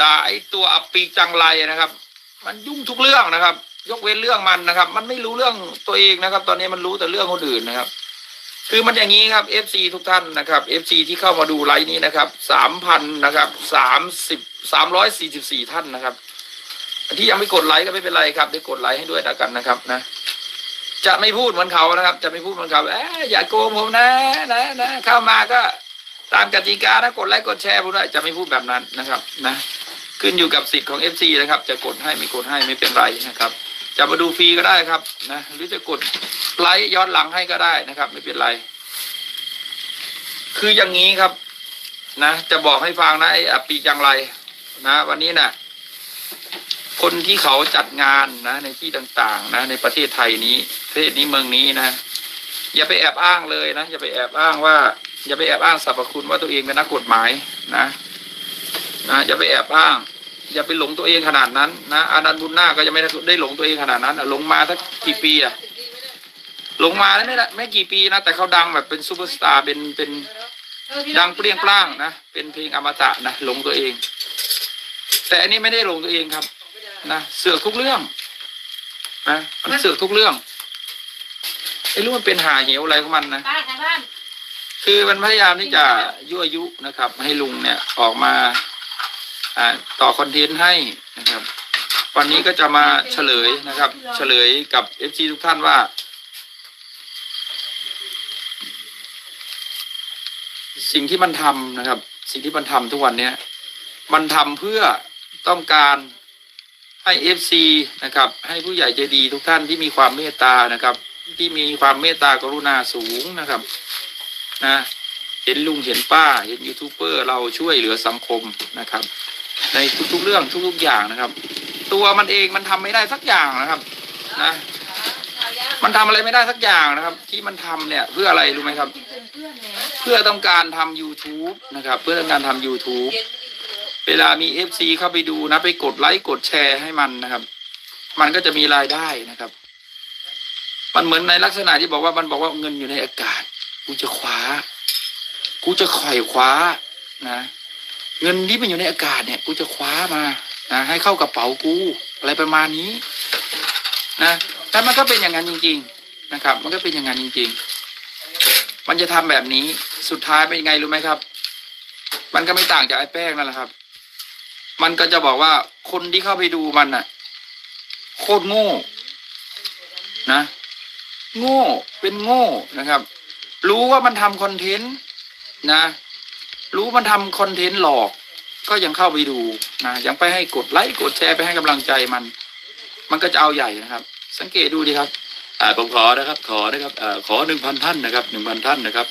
ด่าไอ้ตัวอับปีจังไรนะครับ มันยุ่งทุกเรื่องนะครับ ยกเว้นเรื่องมันนะครับ มันไม่รู้เรื่องตัวเองนะครับ ตอนนี้มันรู้แต่เรื่องคนอื่นนะครับ คือมันอย่างนี้ครับ FC ทุกท่านนะครับ FC ที่เข้ามาดูไลฟ์นี้นะครับสามพันนะครับสามสิบสามร้อยสี่สิบสี่ท่านนะครับ ที่ยังไม่กดไลค์ก็ไม่เป็นไรครับ ได้กดไลค์ให้ด้วยแล้วกันนะครับนะ จะไม่พูดเหมือนเขานะครับ จะไม่พูดเหมือนเขาเอ๊ะอย่าโกงผมนะนะนะเข้ามาก็ตามกติกานะกดไลค์กดแชร์ผมด้วยจะไม่พูดแบบนั้นนะครับ นะ ขึ้นอยู่กับสิทธิ์ของ FC นะครับ จะกดให้ไม่กดให้ไม่เป็นไรนะครับ จะมาดูฟรีก็ได้ครับนะหรือจะกดไลค์ย้อนหลังให้ก็ได้นะครับ ไม่เป็นไร คืออย่างนี้ครับ นะ จะบอกให้ฟังนะไอ้อปีจังไร นะ วันนี้นะคนที่เขาจัดงานนะ ในที่ต่างๆ นะ ในประเทศไทยนี้ประเทศนี้เมืองนี้นะอย่าไปแอบอ้างเลยนะอย่าไปแอบอ้างว่า อย่าไปแอบอ้างสรรพคุณว่าตัวเองเป็นนักกฎหมายนะนะอย่าไปแอบอ้าง อย่าไปหลงตัวเองขนาดนั้นนะอานันต์บุญนาคก็ยังไม่ได้หลงตัวเองขนาดนั้นอะหลงมาสักกี่ปีอะหลงมาแล้วไม่ละไม่กี่ปีนะแต่เขาดังแบบเป็นซูเปอร์สตาร์เป็นเป็นดังเปรี้ยงปร้างนะเป็นเพลงอมตะนะหลงตัวเอง แต่อันนี้ไม่ได้หลงตัวเองครับนะเสือกทุกเรื่องนะมันเสือกทุกเรื่องไอ้รู้มันเป็นหาเหวอะไรของมันนะบ้านทางบ้านคือมันพยายามที่จะยั่วยุนะครับ ให้ลุงเนี่ยออกมาอ่า ต่อคอนเทนต์ให้นะครับ วันนี้ก็จะมาเฉลยนะครับ เฉลยกับเอฟซีทุกท่านว่าสิ่งที่มันทำนะครับ สิ่งที่มันทำทุกวันเนี้ยมันทำเพื่อต้องการให้เอฟซีนะครับ ให้ผู้ใหญ่ใจดีทุกท่านที่มีความเมตตานะครับ ที่มีความเมตตากรุณาสูงนะครับนะเห็นลุงเห็นป้า เห็นยูทูบเบอร์เราช่วยเหลือสังคมนะครับ ในทุกๆเรื่องทุกๆอย่างนะครับ ตัวมันเองมันทำไม่ได้สักอย่างนะครับนะมันทำอะไรไม่ได้สักอย่างนะครับ ที่มันทำเนี่ยเพื่ออะไรรู้ไหมครับ เพื่อต้องการทำ YouTube นะครับ เพื่อต้องการทำ YouTube เวลามี FC เข้าไปดูนะ ไปกดไลค์กดแชร์ให้มันนะครับ มันก็จะมีรายได้นะครับ มันเหมือนในลักษณะที่บอกว่ามันบอกว่าเงินอยู่ในอากาศ กูจะคว้า กูจะไขว่คว้านะ เงินที่มันอยู่ในอากาศเนี่ย กูจะคว้ามานะให้เข้ากระเป๋ากู อะไรประมาณนี้ นะแต่มันก็เป็นอย่างนั้นจริง ๆ นะครับ มันก็เป็นอย่างนั้นจริง ๆ มันจะทำแบบนี้สุดท้ายเป็นยังไงรู้ไหมครับ มันก็ไม่ต่างจากไอ้แป้งนั่นแหละครับ มันก็จะบอกว่าคนที่เข้าไปดูมันน่ะ โคตรโง่ นะ โง่เป็นโง่นะครับ รู้ว่ามันทำคอนเทนต์นะ รู้มันทำคอนเทนต์หลอก ก็ยังเข้าไปดูนะยังไปให้กดไลค์กดแชร์ไปให้กำลังใจมัน มันก็จะเอาใหญ่นะครับ สังเกตดูดีครับผมขอนะครับ ขอนะครับอขอหนึ่งพันท่านนะครับหนึ่งพันท่านนะครับ